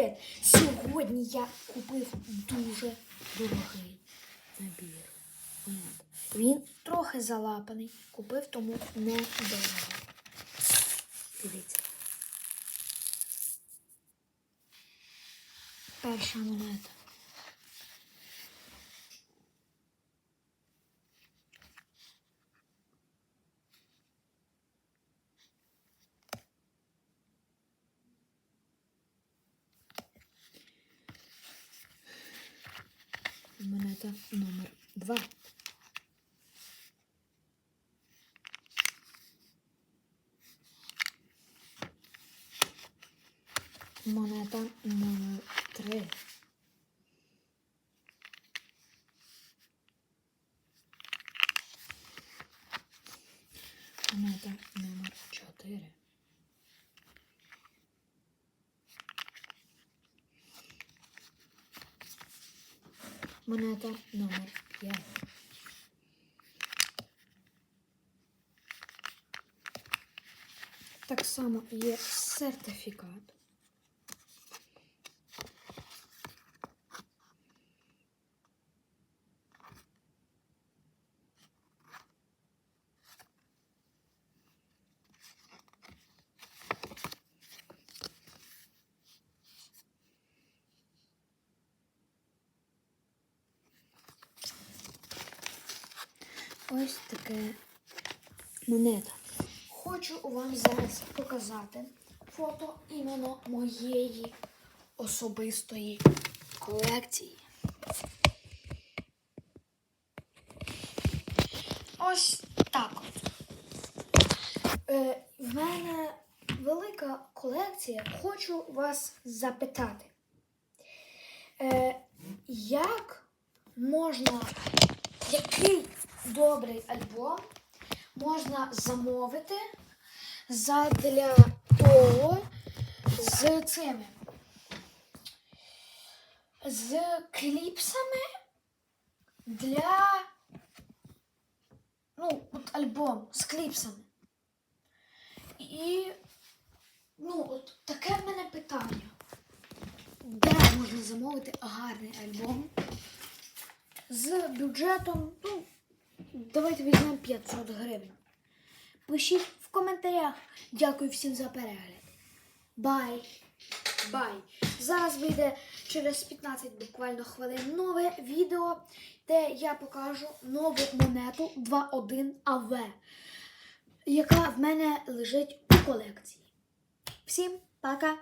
привіт! Сьогодні я купив дуже дорогий набір. Він трохи залапаний, купив тому не дорого. Дивіться. Перша монета. Монета номер два. Монета номер три. Монета номер чотири. Монета номер 5. Так само є сертифікат. Ось таке монета. Хочу вам зараз показати фото іменно моєї особистої колекції. Ось так от. Е, в мене велика колекція. Хочу вас запитати. Е, як можна, який добрий альбом можна замовити задля того з цими з кліпсами для ну, от альбом з кліпсами. І ну, от таке в мене питання. Де можна замовити гарний альбом з бюджетом, ну, давайте візьмемо 500 гривень. Пишіть в коментарях. Дякую всім за перегляд. Бай! Бай! Зараз вийде через 15 буквально хвилин нове відео, де я покажу нову монету 2.1 АВ, яка в мене лежить у колекції. Всім пока!